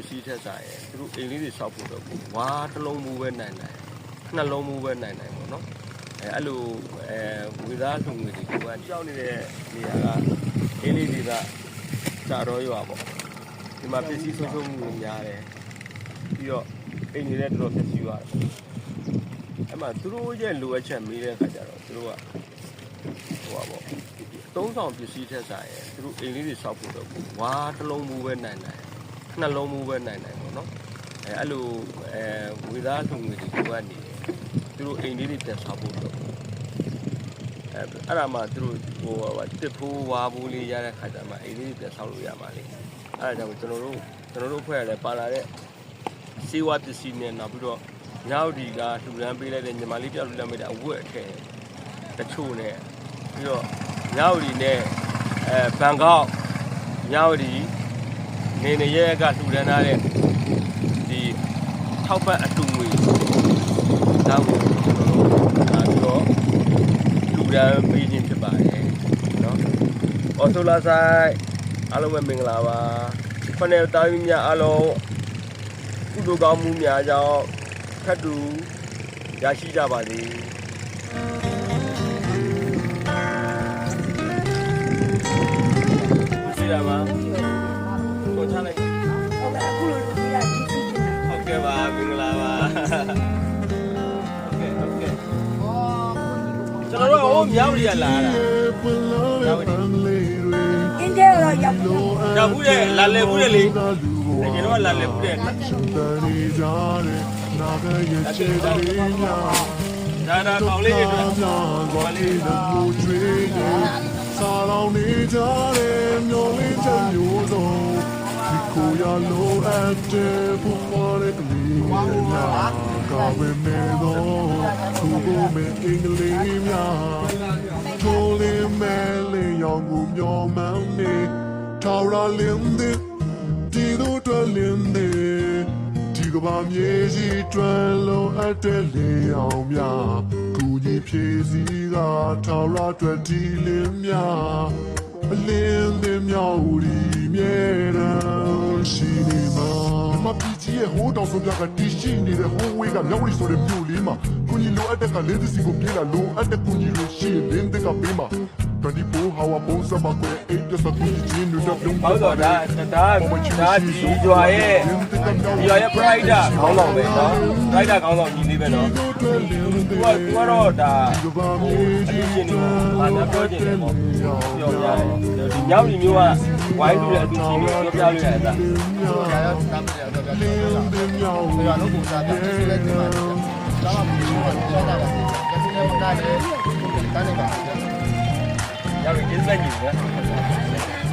စ္စည်းထက်ဆိုင်ရင်သူတို့အိမ်လေးတွေဆောက်ဖို့တော့ဝါတစ်လုံးမူပဲနိုင်နိုင်နှလုံးမူပဲနိုင်နိုင်ပေါ့နော်အဲအဲ့လိုအဲဝေသားထုံငွေတွေကကြောက်နေတဲ့နေရာကအိမ်လေးတွေကစာတော့ရွာပေါ့ဒီမှာပစ္စည်းဆုံးရှုံးမှုတွေများတယ်ပြီးတော့အိမ်တွေလည်းတော်တော်ပစ္စည်းရတယ်အဲ့မှာသူတို့ရဲ့လိုအပ်ချက်မေးတဲ့အခါကျတော့သူတို့ကဟိုပါပေါ့သုံးဆောင်ပစ္စည်းထက်ဆိုင်ရင်သူတို့အိမ်လေးတွေဆောက်ဖို့တော့ဝါတစ်လုံးမူပဲနိုင်နိုင် နှလုံးမူပဲနိုင်နိုင်ပေါ့နော်အဲအဲ့လိုအဲဝေသားထုံငွေတွေကနေတယ်သူတို့အိမ်လေးတွေပြန်ဆောက်ဖို့တော့အဲအဲ့ဒါမှသူတို့ဟိုဟာတစ်ဖိုးဝါဘူးလေးရတဲ့ခါကျမှအိမ်လေးပြန်ဆောက်လို့ရမှာလေအဲ့ဒါကြောင့်ကျွန်တော်တို့ကျွန်တော်တို့ဖွဲ့ရတဲ့ပါလာတဲ့စေဝါပစ္စည်းနဲ့နောက်ပြီးတော့ညောက်ဒီကလှူဒန်းပေးလိုက်တဲ့ညီမလေးတယောက်လှူဒန်းပေးတဲ့အဝတ်အထည်တချို့နဲ့ပြီးတော့ညောက်ဒီနဲ့အဲဘန်ကောက်ညောက်ဒီ နေနေရဲကလှူဒန်းထားတဲ့ဒီထောက်ပံ့အတူငွေဒါကိုကျွန်တော်တို့ဒါပြီးတော့လူဒန်းပေးခြင်းဖြစ်ပါတယ်နော်။အော်ဆိုလာဆိုင်အားလုံးပဲမင်္ဂလာပါ။ခொနဲ့တားရင်းများအားလုံးကုသိုလ်ကောင်းမှုများကြောင့်ထပ်တူရရှိကြပါစေ။ရှိတာပါ။ လိုလိုပြရကြည့်ကြည့်နေတာဟုတ်ကဲ့ပါမင်္ဂလာပါ။ဟုတ်ကဲ့ဟုတ်ကဲ့ကျွန်တော်တို့ဟိုမြောက်ရီကလာတာမြောက်ရီအင်းတဲတော့ရောက်ပြီရောက်ဘူးတဲ့လာလေဘူးတဲ့လေကျွန်တော်ကလာလေဘူးတဲ့ဒါဒါကောင်းလေးတွေအတွက်ကောင်းလေးတွေစာလောင်နေကြတဲ့မျိုးလေးချက်မျိုးစုံဒီကိုရ လိုအပ်တဲ့ဘုံမရဲ့ကလေးများကာဝေမဲတော့သူ့ကိုမင်းအင်္ဂလိပ်များထိုးလေးမဲလေးရောင်ကိုမျောမှန်းနေထော်ရလ PG ရဲ့ဟိုးတောင်ဆိုပြကတီရှိနေတဲ့ဟိုးဝေးကမြောက်ရီဆိုတဲ့မြို့လေးမှာကိုကြီးလိုအပ်တဲ့ကလေးစီကိုပြေးလာလိုအပ်တဲ့ကိုကြီးလိုရှိရင်လင်းတဲ့ကပေးမှာ24 hour ပုံစံပါကွယ်အိတ်တသကူချင်းတို့တော့ပြုံးပါဟုတ်တော့ဒါဒါဒါဒီရွာရဲ့ရွာရဲ့ rider ခေါင်းဆောင်ပဲနော် rider ခေါင်းဆောင်ကြီးလေးပဲနော်သူကသူကတော့ဒါအချင်းချင်းတွေပါတော့ပြောချင်တယ်ပေါ့ပြောရတယ်ဒီညောင်ကြီးမျိုးကဝိုင်းလူရဲ့အတူချင်းမျိုးပြောပြလို့ရတယ်အဲ့ဒါ ရာရောတမ်းပြရတော့ပြတယ်ဆိုတော့ရာလုံးကိုစားတယ်ဒီလက်ဒီမှာလာမပြီးတော့ကျောင်းတာပါဒီနေ့မကလည်းတန်းနေပါရောက်ရင်ကျေးဇူးတင်ကြီးပဲ